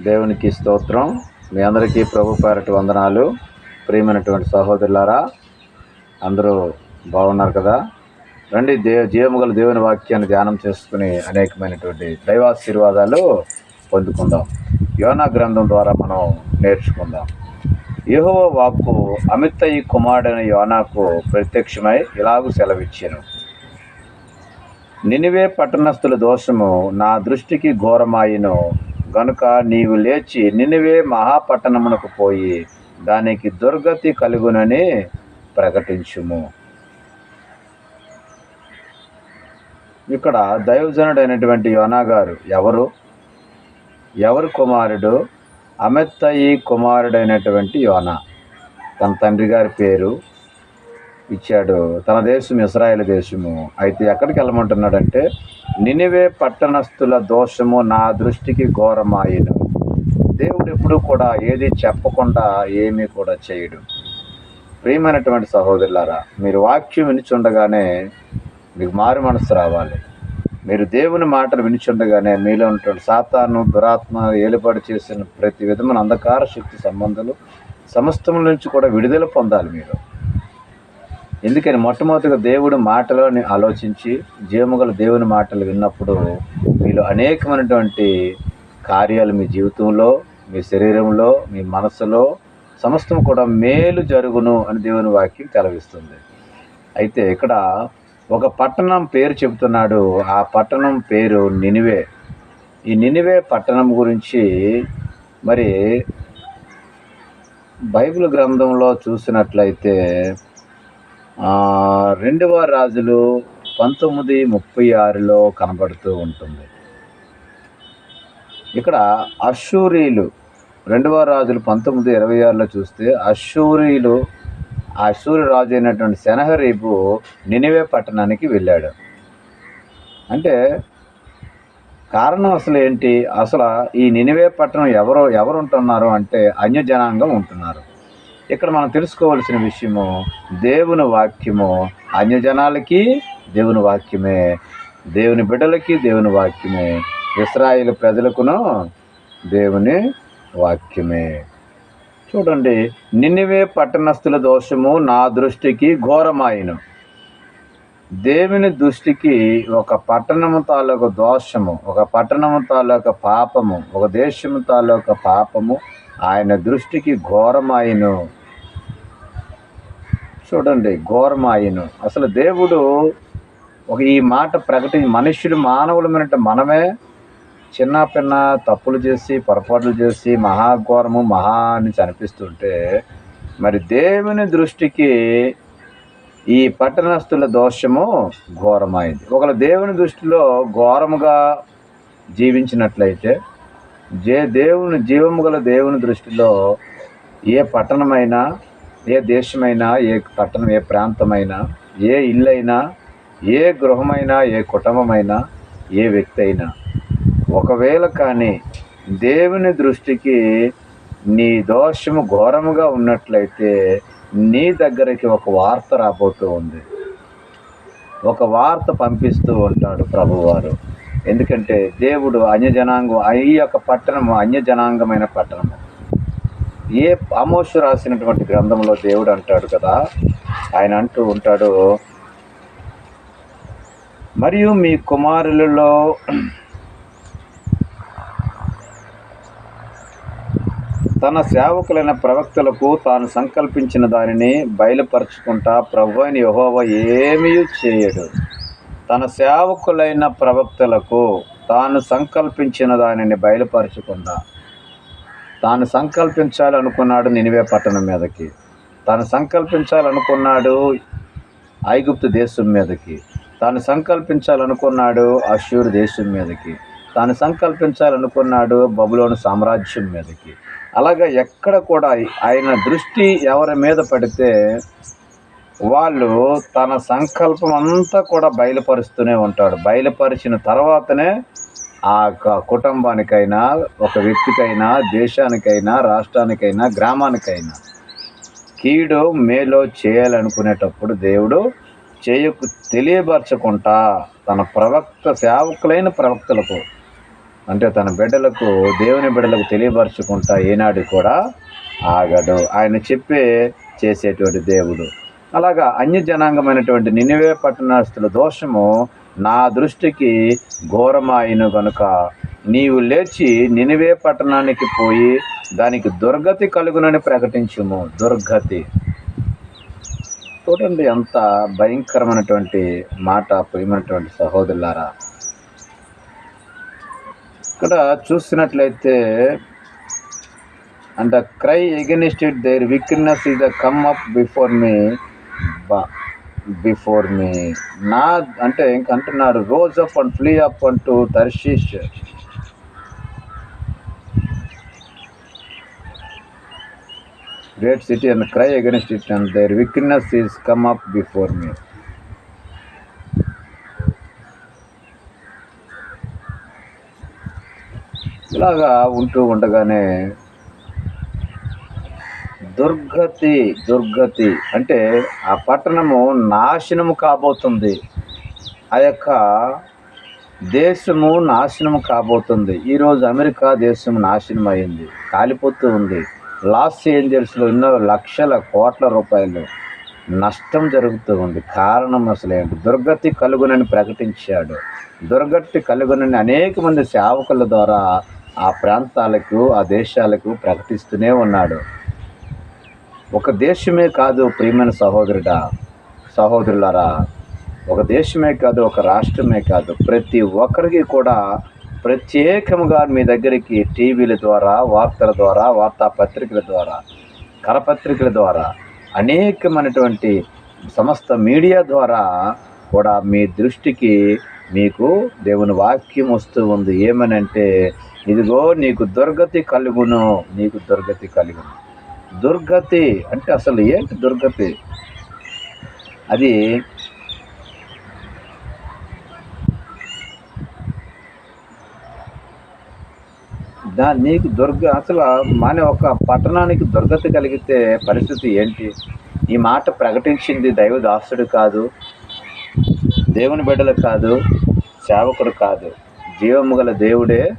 దేవునికి స్తోత్రం. మీ అందరికీ ప్రభు పేరటి వందనాలు. ప్రియమైనటువంటి సహోదరులారా అందరూ బాగున్నారు కదా? రండి దే జీవముగల దేవుని వాక్యాన్ని ధ్యానం చేసుకుని అనేకమైనటువంటి దైవాశీర్వాదాలు పొందుకుందాం. యోనా గ్రంథం ద్వారా మనం నేర్చుకుందాం. యహోవ వాక్కు అమితయ్య కుమారుడైన యోనాకు ప్రత్యక్షమై ఇలాగూ సెలవిచ్చాను. నినివే పట్టణస్థుల దోషము నా దృష్టికి ఘోరమాయిను. గనుక నీవు లేచి నినివే మహాపట్టణమునకు పోయి దానికి దుర్గతి కలుగునని ప్రకటించుము. ఇక్కడ దైవజనుడైనటువంటి యోనా గారు ఎవరు? ఎవరు కుమారుడు? అమెత్తయి కుమారుడైనటువంటి యోనా. తన తండ్రి గారి పేరు ఇచ్చాడు. తన దేశం ఇస్రాయేల్ దేశము. అయితే ఎక్కడికి వెళ్ళమంటున్నాడంటే నినివే పట్టణస్థుల దోషము నా దృష్టికి ఘోరమాయిన. దేవుడు ఎప్పుడు కూడా ఏది చెప్పకుండా ఏమీ కూడా చేయడు. ప్రియమైనటువంటి సహోదరులారా మీరు వాక్యం వినిచుండగానే మీకు మారు మనసు రావాలి. మీరు దేవుని మాటలు వినిచుండగానే మీలో ఉన్నటువంటి సాతాను దురాత్మ ఏలుబడి చేసిన ప్రతి విధమైన అంధకార శక్తి సంబంధాలు సమస్తముల నుంచి కూడా విడుదల పొందాలి మీరు. ఎందుకని మొట్టమొదటిగా దేవుడి మాటలోని ఆలోచించి జీవముగల దేవుని మాటలు విన్నప్పుడు మీలో అనేకమైనటువంటి కార్యాలు మీ జీవితంలో మీ శరీరంలో మీ మనసులో సమస్తం కూడా మేలు జరుగును అని దేవుని వాక్యం తెలవిస్తుంది. అయితే ఇక్కడ ఒక పట్టణం పేరు చెబుతున్నాడు. ఆ పట్టణం పేరు నినివే. ఈ నినివే పట్టణం గురించి మరి బైబిల్ గ్రంథంలో చూసినట్లయితే రెండవ రాజులు పంతొమ్మిది ముప్పై ఆరులో కనబడుతూ ఉంటుంది. ఇక్కడ అశూరీలు రెండవ రాజులు పంతొమ్మిది ఇరవై ఆరులో చూస్తే అశూరీలు ఆ అశూరి రాజు అయినటువంటి శనహరీపు నినివే పట్టణానికి వెళ్ళాడు. అంటే కారణం అసలు ఏంటి? అసలు ఈ నినివే పట్టణం ఎవరు ఎవరు ఉంటున్నారు అంటే అన్యజనాంగం ఉంటున్నారు. ఇక్కడ మనం తెలుసుకోవాల్సిన విషయము దేవుని వాక్యము అన్యజనాలకి దేవుని వాక్యమే దేవుని బిడ్డలకి దేవుని వాక్యమే ఇస్రాయిల్ ప్రజలకును దేవుని వాక్యమే. చూడండి నిన్నివే పట్టణస్థుల దోషము నా దృష్టికి ఘోరమాయను. దేవుని దృష్టికి ఒక పట్టణము తాలూకు దోషము ఒక పట్టణము తాలూకు పాపము ఒక దేశము తాలూకు పాపము ఆయన దృష్టికి ఘోరమాయను. చూడండి ఘోరమాయను. అసలు దేవుడు ఒక ఈ మాట ప్రకటి మనుషులు మానవులమైనట్టు మనమే చిన్న పిన్న తప్పులు చేసి పొరపాట్లు చేసి మహాఘోరము మహా అని చనిపిస్తుంటే మరి దేవుని దృష్టికి ఈ పట్టణస్థుల దోషము ఘోరమైంది. ఒకవేళ దేవుని దృష్టిలో ఘోరముగా జీవించినట్లయితే జే దేవుని జీవము గల దేవుని దృష్టిలో ఏ పట్టణమైనా ఏ దేశమైనా ఏ పట్టణం ఏ ప్రాంతమైనా ఏ ఇల్లైనా ఏ గృహమైనా ఏ కుటుంబమైనా ఏ వ్యక్తి అయినా ఒకవేళ కానీ దేవుని దృష్టికి నీ దోషము ఘోరముగా ఉన్నట్లయితే నీ దగ్గరికి ఒక వార్త రాబోతూ ఉంది. ఒక వార్త పంపిస్తూ ఉంటాడు ప్రభువారు. ఎందుకంటే దేవుడు అన్యజనాంగం ఈ యొక్క పట్టణము అన్యజనాంగమైన పట్టణము. ఏ ఆమోషు రాసినటువంటి గ్రంథంలో దేవుడు అంటాడు కదా ఆయన అంటూ ఉంటాడు మరియు మీ కుమారులలో తన సేవకులైన ప్రవక్తలకు తాను సంకల్పించిన దానిని బయలుపరచుకుంటా ప్రభు అయిన యహోవ ఏమీ చేయడు. తన సేవకులైన ప్రవక్తలకు తాను సంకల్పించిన దానిని బయలుపరుచుకుందా తాను సంకల్పించాలనుకున్నాడు నినివే పట్టణం మీదకి. తాను సంకల్పించాలనుకున్నాడు ఐగుప్తు దేశం మీదకి. తాను సంకల్పించాలనుకున్నాడు అశ్యూరు దేశం మీదకి. తాను సంకల్పించాలనుకున్నాడు బబులోని సామ్రాజ్యం మీదకి. అలాగా ఎక్కడ కూడా ఆయన దృష్టి ఎవరి మీద పడితే వాళ్ళు తన సంకల్పం అంతా కూడా బయలుపరుస్తూనే ఉంటాడు బయలుపరిచిన తర్వాతనే ఆ కుటుంబానికైనా ఒక వ్యక్తికైనా దేశానికైనా రాష్ట్రానికైనా గ్రామానికైనా. కీడు మేలో చేయాలనుకునేటప్పుడు దేవుడు చేయకు తెలియపరచకుండా తన ప్రవక్త సేవకులైన ప్రవక్తలకు అంటే తన బిడ్డలకు దేవుని బిడ్డలకు తెలియపరచుకుంటా ఏనాడు కూడా ఆగడు. ఆయన చెప్పే చేసేటువంటి దేవుడు. అలాగా అన్య జనాంగమైనటువంటి నినివే పట్టణస్తుల దోషము నా దృష్టికి ఘోరమాయిను గనుక. నీవు లేచి నినివే పట్టణానికి పోయి దానికి దుర్గతి కలుగునని ప్రకటించుము. దుర్గతి. చూడండి ఎంత భయంకరమైనటువంటి మాట పోయినటువంటి సహోదరులారా. ఇక్కడ చూసినట్లయితే and cry against it their wickedness is the come up before me before me నా అంటే ఇంక అంటున్నాడు rose up and flee up అంటూ Tarshish great city and cry against it and their wickedness is come up before me ఇలాగా ఉంటూ ఉండగానే దుర్గతి దుర్గతి. అంటే ఆ పట్టణము నాశనము కాబోతుంది. ఆ యొక్క దేశము నాశనం కాబోతుంది. ఈరోజు అమెరికా దేశం నాశనం అయింది కాలిపోతూ ఉంది. లాస్ ఏంజల్స్లో ఎన్నో లక్షల కోట్ల రూపాయలు నష్టం జరుగుతూ ఉంది. కారణం అసలు ఏంటి? దుర్గతి కలుగునని ప్రకటించాడు. దుర్గతి కలుగునని అనేక మంది సేవకుల ద్వారా ఆ ప్రాంతాలకు ఆ దేశాలకు ప్రకటిస్తూనే ఉన్నాడు. ఒక దేశమే కాదు ప్రియమైన సహోదరుడా సహోదరులారా. ఒక దేశమే కాదు ఒక రాష్ట్రమే కాదు ప్రతి ఒక్కరికి కూడా ప్రత్యేకముగా మీ దగ్గరికి టీవీల ద్వారా వార్తల ద్వారా వార్తాపత్రికల ద్వారా కరపత్రికల ద్వారా అనేకమైనటువంటి సమస్త మీడియా ద్వారా కూడా మీ దృష్టికి మీకు దేవుని వాక్యం వస్తూ ఉంది. ఏమనంటే ఇదిగో నీకు దుర్గతి కలుగును నీకు దుర్గతి కలుగును. దుర్గతి. అంటే అసలు ఏంటి దుర్గతి? అది దా నీకు దుర్గ అసలు మన ఒక పట్టణానికి దుర్గతి కలిగితే పరిస్థితి ఏంటి? ఈ మాట ప్రకటించింది దైవదాసుడు కాదు దేవుని బిడ్డలు కాదు సేవకుడు కాదు. జీవము గల దేవుడే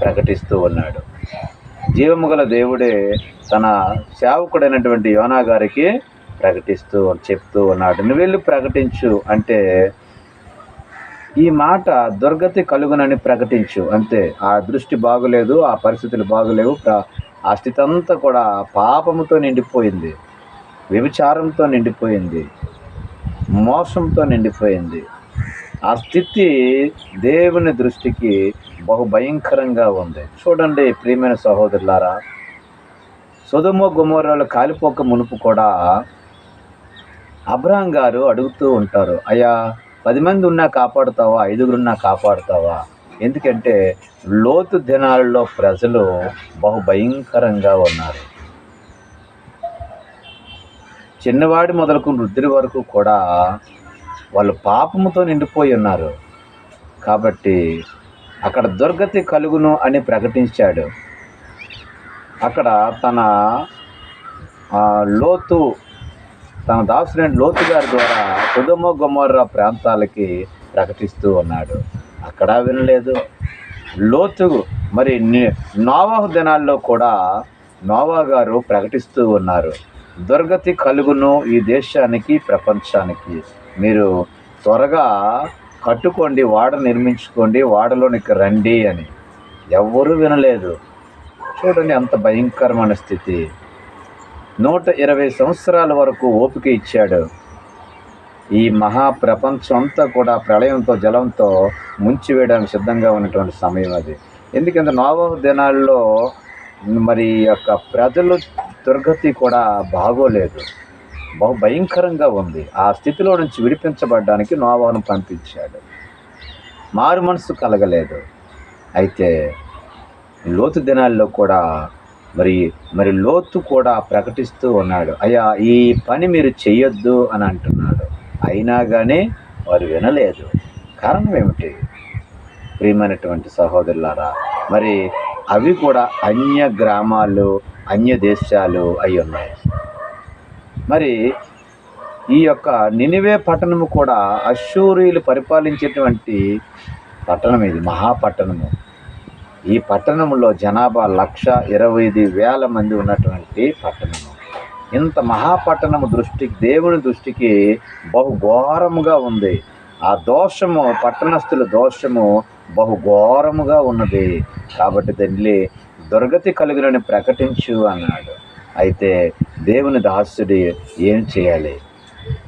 ప్రకటిస్తూ ఉన్నాడు. జీవము గల దేవుడే తన సేవకుడైనటువంటి యోనా గారికి ప్రకటిస్తూ చెప్తూ ఉన్నాడు. నువ్వు వెళ్ళి ప్రకటించు అంటే ఈ మాట దుర్గతి కలుగునని ప్రకటించు అంతే ఆ దృష్టి బాగులేదు ఆ పరిస్థితులు బాగులేవు ఆ స్థితి అంతా కూడా పాపముతో నిండిపోయింది వ్యభిచారంతో నిండిపోయింది మోసంతో నిండిపోయింది. ఆ స్థితి దేవుని దృష్టికి బహు భయంకరంగా ఉంది. చూడండి ప్రియమైన సహోదరులారా సుధుమ గుమోరాలు కాలిపోక మునుపు కూడా అబ్రహం గారు అడుగుతూ ఉంటారు అయ్యా పది మంది ఉన్నా కాపాడుతావా? ఐదుగురున్నా కాపాడుతావా? ఎందుకంటే లోతు దినాలలో ప్రజలు బహు భయంకరంగా ఉన్నారు. చిన్నవాడి మొదలుకు వృద్ధుల వరకు కూడా వాళ్ళు పాపముతో నిండిపోయి ఉన్నారు. కాబట్టి అక్కడ దుర్గతి కలుగును అని ప్రకటించాడు. అక్కడ తన లోతు తన దాసుడైన లోతు గారి ద్వారా కుదుమ గుమర్ర ప్రాంతాలకి ప్రకటిస్తూ ఉన్నాడు. అక్కడ వినలేదు. లోతు మరి ని- నోవాహు దినాల్లో కూడా నోవా గారు ప్రకటిస్తూ ఉన్నారు. దుర్గతి కలుగును ఈ దేశానికి ప్రపంచానికి. మీరు త్వరగా కట్టుకోండి వాడ నిర్మించుకోండి వాడలోనికి రండి అని. ఎవ్వరూ వినలేదు. చూడండి అంత భయంకరమైన స్థితి. నూట ఇరవై సంవత్సరాల వరకు ఓపిక ఇచ్చాడు. ఈ మహా ప్రపంచం అంతా కూడా ప్రళయంతో జలంతో ముంచివేయడానికి సిద్ధంగా ఉన్నటువంటి సమయం అది. ఎందుకంటే నోవహు దినాల్లో మరి ఈ యొక్క ప్రజలు దుర్గతి కూడా బాగోలేదు. బహు భయంకరంగా ఉంది. ఆ స్థితిలో నుంచి విడిపించబడడానికి నోవాను పంపించాడు. మారు మనసు కలగలేదు. అయితే లోతు దినాల్లో కూడా మరి మరి లోతు కూడా ప్రకటిస్తూ ఉన్నాడు. అయ్యా ఈ పని మీరు చెయ్యొద్దు అని అంటున్నాడు. అయినా కానీ వారు వినలేదు. కారణం ఏమిటి? ప్రియమైనటువంటి సహోదరులారా మరి అవి కూడా అన్య గ్రామాలు అన్య దేశాలు అయి ఉన్నాయి. మరి ఈ యొక్క నినివే పట్టణము కూడా అశ్షూరియులు పరిపాలించేటువంటి పట్టణం ఇది మహాపట్టణము. ఈ పట్టణంలో జనాభా లక్ష ఇరవై ఐదు వేల మంది ఉన్నటువంటి పట్టణము. ఇంత మహాపట్టణము దృష్టికి దేవుని దృష్టికి బహుఘోరముగా ఉంది. ఆ దోషము పట్టణస్థుల దోషము బహుఘోరముగా ఉన్నది. కాబట్టి తల్లి దుర్గతి కలుగునని ప్రకటించు అన్నాడు. అయితే దేవుని దాసుడి ఏం చేయాలి?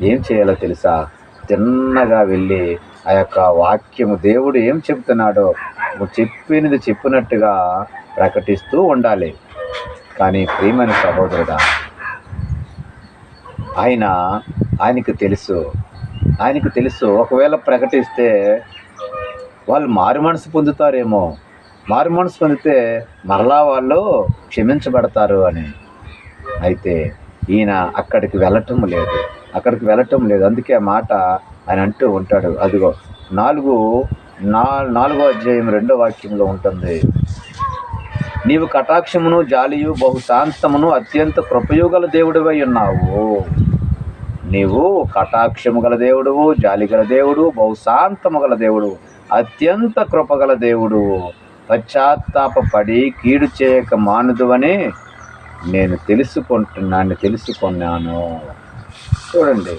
ఏం చేయాలో తెలుసా? తిన్నగా వెళ్ళి ఆ యొక్క వాక్యము దేవుడు ఏం చెప్తున్నాడో చెప్పినది చెప్పినట్టుగా ప్రకటిస్తూ ఉండాలి. కానీ ప్రియమైన సహోదరుడా ఆయన ఆయనకు తెలుసు. ఆయనకు తెలుసు. ఒకవేళ ప్రకటిస్తే వాళ్ళు మారు మనసు పొందుతారేమో. మారు మనసు పొందితే మరలా వాళ్ళు క్షమించబడతారు అని. అయితే ఈయన అక్కడికి వెళ్ళటం లేదు. అక్కడికి వెళ్ళటం లేదు. అందుకే ఆ మాట ఆయన అంటూ ఉంటాడు. అదిగో నాలుగు నా నాలుగో అధ్యాయం రెండో వాక్యంలో ఉంటుంది. నీవు కటాక్షమును జాలియు బహుశాంతమును అత్యంత కృపయుగల దేవుడివై ఉన్నావు. నీవు కటాక్షము గల దేవుడువు జాలి గల దేవుడు బహుశాంతము గల దేవుడు అత్యంత కృపగల దేవుడు. పశ్చాత్తాపడి కీడు చేయక మానుదువని నేను తెలుసుకుంటున్నాను తెలుసుకున్నాను. చూడండి.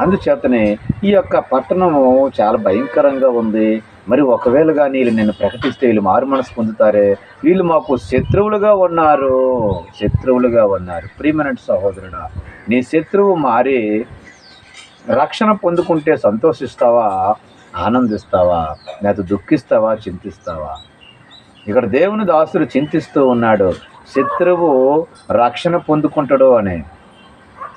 అందుచేతనే ఈ యొక్క పట్టణము చాలా భయంకరంగా ఉంది. మరి ఒకవేళ కానీ వీళ్ళు నేను ప్రకటిస్తే వీళ్ళు మారు మనసు పొందుతారే? వీళ్ళు మాకు శత్రువులుగా ఉన్నారు. శత్రువులుగా ఉన్నారు. ప్రియమైన సహోదరుడా నీ శత్రువు మారి రక్షణ పొందుకుంటే సంతోషిస్తావా? ఆనందిస్తావా? లేకపోతే దుఃఖిస్తావా? చింతిస్తావా? ఇక్కడ దేవుని దాసుడు చింతిస్తూ ఉన్నాడు. శత్రువు రక్షణ పొందుకుంటాడు అని.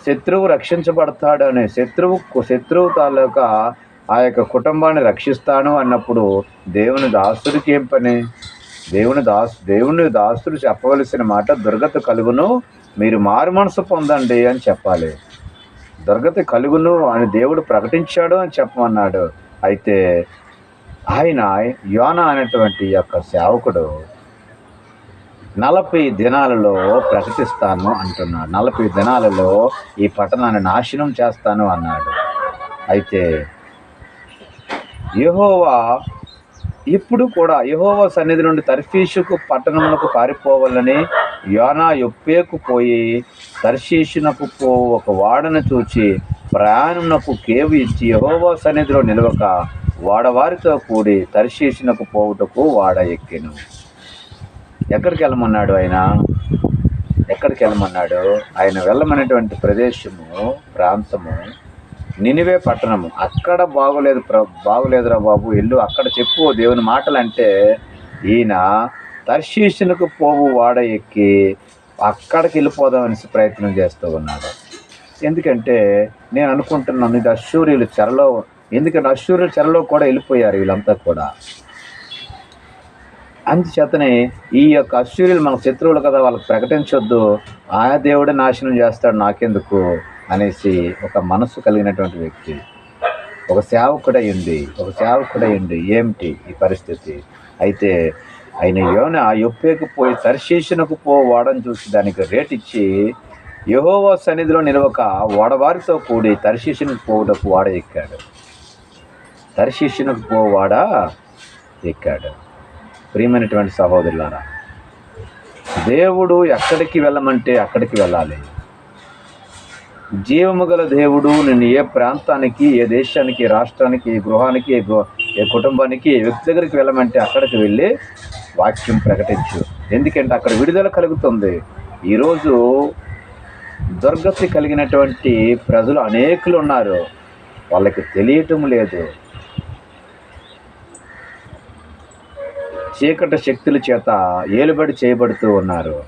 శత్రువు రక్షించబడతాడు అని. శత్రువు శత్రువు తాలూకా ఆ యొక్క కుటుంబాన్ని రక్షిస్తాను అన్నప్పుడు దేవుని దాసుడికి ఏం పని? దేవుని దాసు దేవుని దాసుడు చెప్పవలసిన మాట దుర్గత కలుగును మీరు మారు మనసు పొందండి అని చెప్పాలి. దుర్గతి కలుగును అని దేవుడు ప్రకటించాడు అని చెప్పమన్నాడు. అయితే ఆయన యోన అనేటువంటి యొక్క సేవకుడు నలభై దినాలలో ప్రకటిస్తాను అంటున్నాడు. నలభై దినాలలో ఈ పట్టణాన్ని నాశనం చేస్తాను అన్నాడు. అయితే యహోవా ఇప్పుడు కూడా యెహోవా సన్నిధి నుండి తర్ఫీషుకు పట్టణములకు పారిపోవాలని యోనా యొప్పేకు పోయి తర్షీషునకు పో ఒక వాడను చూచి ప్రయాణమునకు కేవు ఇచ్చి యెహోవా సన్నిధిలో నిలవక వాడవారితో కూడి తర్షీషునకు పోవుటకు వాడ ఎక్కెను. ఎక్కడికి వెళ్ళమన్నాడు ఆయన? ఎక్కడికి వెళ్ళమన్నాడు? ఆయన వెళ్ళమనేటువంటి ప్రదేశము ప్రాంతము నినివే పట్టణము. అక్కడ బాగోలేదు ప్ర బాగోలేదురా బాబు ఇల్లు అక్కడ చెప్పు దేవుని మాటలు అంటే ఈయన తర్షీషునకు పోవు వాడ ఎక్కి అక్కడికి వెళ్ళిపోదామని ప్రయత్నం చేస్తూ ఉన్నాడు. ఎందుకంటే నేను అనుకుంటున్నాను ఇది అశ్వర్యులు చెరలో ఎందుకంటే అశ్వర్యులు చెరలో కూడా వెళ్ళిపోయారు వీళ్ళంతా కూడా. అందుచేతనే ఈ యొక్క అశ్వర్యులు మన శత్రువులు కదా వాళ్ళకి ప్రకటించొద్దు. ఆయా దేవుడే నాశనం చేస్తాడు నాకెందుకు? అనేసి ఒక మనసు కలిగినటువంటి వ్యక్తి ఒక సేవకుడయ్యింది ఒక సేవకుడయ్యింది ఏమిటి ఈ పరిస్థితి? అయితే ఆయన యోన యొప్పేకు పోయి తర్శీషునకు పో వాడని చూసి దానికి రేట్ ఇచ్చి యహోవా సన్నిధిలో నిలవక వాడవారితో కూడి తర్శీషునికి పోవుటకు వాడ ఎక్కాడు. తర్శీషునకు పోవాడ ఎక్కాడు. ప్రియమైనటువంటి సహోదరులారా దేవుడు ఎక్కడికి వెళ్ళమంటే అక్కడికి వెళ్ళాలి. జీవము గల దేవుడు నేను ఏ ప్రాంతానికి ఏ దేశానికి ఏ రాష్ట్రానికి ఏ గృహానికి ఏ ఏ కుటుంబానికి ఏ వ్యక్తి దగ్గరికి వెళ్ళమంటే అక్కడికి వెళ్ళి వాక్యం ప్రకటించు. ఎందుకంటే అక్కడ విడుదల కలుగుతుంది. ఈరోజు దుర్గతి కలిగినటువంటి ప్రజలు అనేకులు ఉన్నారు. వాళ్ళకి తెలియటం లేదు. చీకటి శక్తుల చేత ఏలుబడి చేయబడుతూ ఉన్నారు.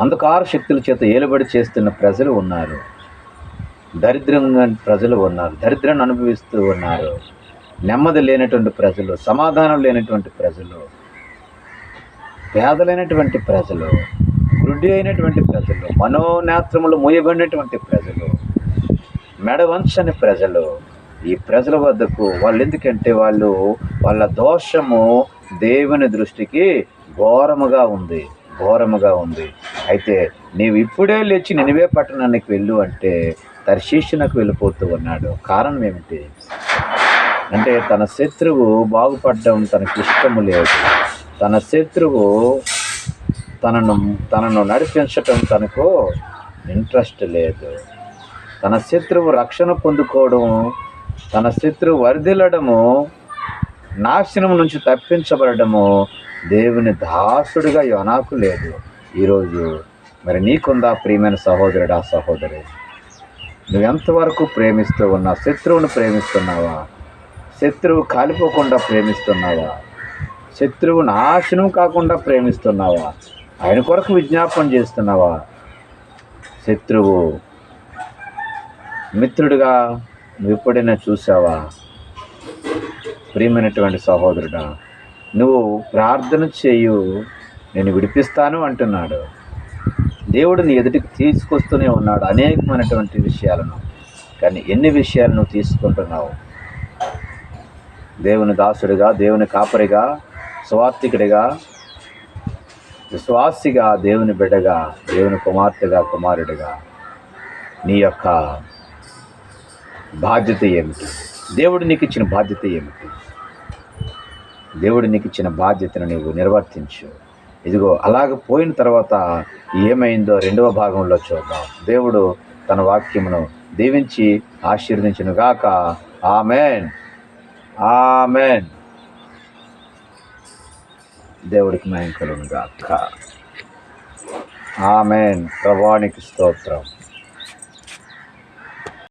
అంధకార శక్తుల చేత ఏలుబడి చేస్తున్న ప్రజలు ఉన్నారు. దరిద్రంగా ప్రజలు ఉన్నారు. దరిద్రాన్ని అనుభవిస్తూ ఉన్నారు. నెమ్మది లేనటువంటి ప్రజలు సమాధానం లేనటువంటి ప్రజలు పేదలైనటువంటి ప్రజలు గుడ్డి అయినటువంటి ప్రజలు మనోనేత్రములు మూయబడినటువంటి ప్రజలు మెడవంచని ప్రజలు ఈ ప్రజల వద్దకు. వాళ్ళు ఎందుకంటే వాళ్ళు వాళ్ళ దోషము దేవుని దృష్టికి ఘోరముగా ఉంది ఘోరముగా ఉంది. అయితే నీవు ఇప్పుడే లేచి నినివే పట్టణానికి వెళ్ళు అంటే తర్శీషునకు వెళ్ళిపోతూ ఉన్నాడు. కారణం ఏమిటి? అంటే తన శత్రువు బాగుపడడం తనకి ఇష్టము లేదు. తన శత్రువు తనను తనను నడిపించటం తనకు ఇంట్రెస్ట్ లేదు. తన శత్రువు రక్షణ పొందుకోవడం తన శత్రువు వరిదిల్లడము నాశనం నుంచి తప్పించబడము దేవుని దాసుడిగా యోనాకు లేదు. ఈరోజు మరి నీకుందా ప్రియమైన సహోదరుడా సహోదరి? నువ్వు ఎంతవరకు ప్రేమిస్తూ ఉన్నా శత్రువును ప్రేమిస్తున్నావా? శత్రువు కాలిపోకుండా ప్రేమిస్తున్నావా? శత్రువు నాశనం కాకుండా ప్రేమిస్తున్నావా? ఆయన కొరకు విజ్ఞాపన చేస్తున్నావా? శత్రువు మిత్రుడిగా నువ్వు ఎప్పుడైనా చూసావా ప్రియమైనటువంటి సహోదరుడా నువ్వు ప్రార్థన చేయు నేను విడిపిస్తాను అంటున్నాడు. దేవుడు నీ ఎదుటికి తీసుకొస్తూనే ఉన్నాడు అనేకమైనటువంటి విషయాలను. కానీ ఎన్ని విషయాలు నువ్వు తీసుకుంటున్నావు? దేవుని దాసుడిగా దేవుని కాపరిగా స్వార్థికుడిగా విశ్వాసిగా దేవుని బిడ్డగా దేవుని కుమార్తెగా కుమారుడిగా. నీ యొక్క బాధ్యత ఏమిటి? దేవుడు నీకు ఇచ్చిన బాధ్యత ఏమిటి? దేవుడు నీకు ఇచ్చిన బాధ్యతను నీవు నిర్వర్తించు. ఇదిగో అలాగ పోయిన తర్వాత ఏమైందో రెండవ భాగంలో చూద్దాం. దేవుడు తన వాక్యమును దీవించి ఆశీర్వదించును గాక ఆమెన్. ఆమెన్. దేవుడికి మహిమ గాక ఆమెన్. ప్రభానికి స్తోత్రం.